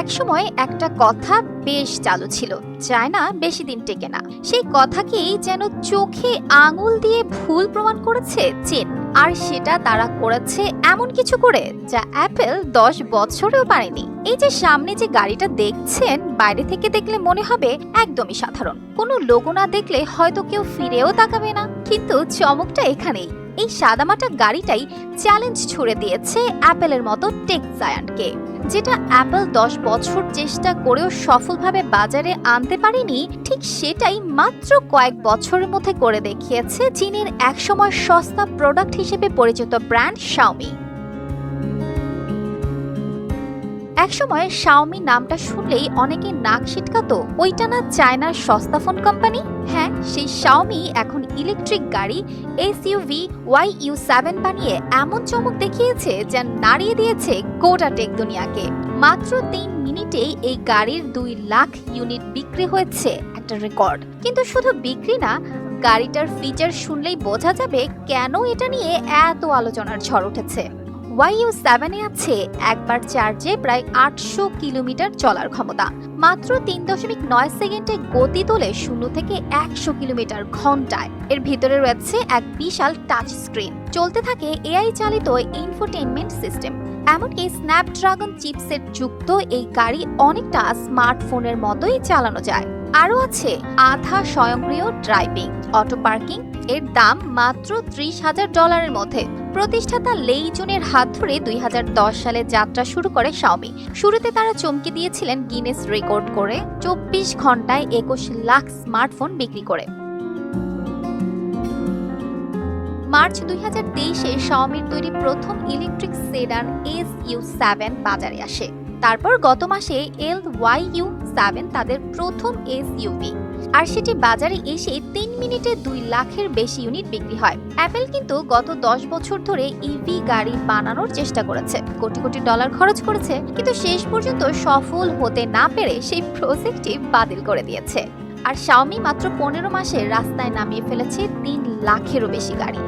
একসময় একটা কথা বেশ চালু ছিল, চায়না বেশি দিন টেকে না। সেই কথাকেই যেন চোখে আঙুল দিয়ে ভুল প্রমাণ করেছে চীন, আর সেটা তারা করেছে এমন কিছু করে যা অ্যাপেল দশ বছরেও পারেনি। এই যে সামনে যে গাড়িটা দেখছেন, বাইরে থেকে দেখলে মনে হবে একদমই সাধারণ। কোনো লোগো না দেখলে হয়তো কেউ ফিরেও তাকাবে না। কিন্তু চমকটা এখানেই। এই সাদামাটা গাড়িটাই চ্যালেঞ্জ ছুড়ে দিয়েছে অ্যাপেলের মতো টেক জায়ান্টকে, যেটা অ্যাপল দশ বছর চেষ্টা করেও সফলভাবে বাজারে আনতে পারেনি, ঠিক সেটাই মাত্র কয়েক বছরের মধ্যে করে দেখিয়েছে চীনের একসময় সস্তা প্রোডাক্ট হিসেবে পরিচিত ব্র্যান্ড শাওমি। একসময় শাওমি নামটা শুনলেই অনেকে নাক ছিটকাতো ওইটা না চায়নার সস্তা ফোন কোম্পানি হ্যাঁ সেই শাওমি এখন ইলেকট্রিক গাড়ি এসইউভি ওয়াই ইউ সেভেন বানিয়ে এমন চমক দেখিয়েছে যা নাড়িয়ে দিয়েছে গোটা টেক দুনিয়াকে। মাত্র তিন মিনিটেই এই গাড়ির দুই লাখ ইউনিট বিক্রি হয়েছে, একটা রেকর্ড কিন্তু শুধু বিক্রি না, গাড়িটার ফিচার শুনলেই বোঝা যাবে কেন এটা নিয়ে এত আলোচনার ঝড় উঠেছে। ওয়াইউ সেভেনে আছে একবার চার্জে প্রায় আটশো কিলোমিটার চলার ক্ষমতা। মাত্র তিন দশমিক নয় সেকেন্ডে গতি তোলে শূন্য থেকে একশো কিলোমিটার ঘন্টায়। এর ভিতরে রয়েছে এক বিশাল টাচ স্ক্রিন চলতে থাকে এআই চালিত ইনফোটেনমেন্ট সিস্টেম এমনকি স্ন্যাপড্রাগন চিপসেট যুক্ত এই গাড়ি অনেকটা স্মার্টফোনের মতোই চালানো যায়। আরও আছে আধা স্বয়ংক্রিয় ড্রাইভিং অটো পার্কিং এর দাম মাত্র ত্রিশ হাজার ডলারের মধ্যে। প্রতিষ্ঠাতা লেইজুনের হাত ধরে দুই হাজার দশ সালে যাত্রা শুরু করে শাওমি। শুরুতে তারা চমকে দিয়েছিলেন গিনেস রেকর্ড করে চব্বিশ ঘন্টায় একুশ লাখ স্মার্টফোন বিক্রি করে। মার্চ দুই হাজার তেইশে শাওমির তৈরি প্রথম electric sedan S U seven বাজারে আসে। তারপর গত মাসে এল ওয়াই ইউ সেভেন তাদের প্রথম এস ইউভি আর সেটি বাজারে এসে তিন মিনিটে দুই লাখের বেশি ইউনিট বিক্রি হয়। অ্যাপেল কিন্তু গত দশ বছর ধরে ইভি গাড়ি বানানোর চেষ্টা করেছে। কোটি কোটি ডলার খরচ করেছে, কিন্তু শেষ পর্যন্ত সফল হতে না পেরে সেই প্রজেক্টটি বাতিল করে দিয়েছে। আর শাওমি মাত্র পনেরো মাসে রাস্তায় নামিয়ে ফেলেছে তিন লাখেরও বেশি গাড়ি।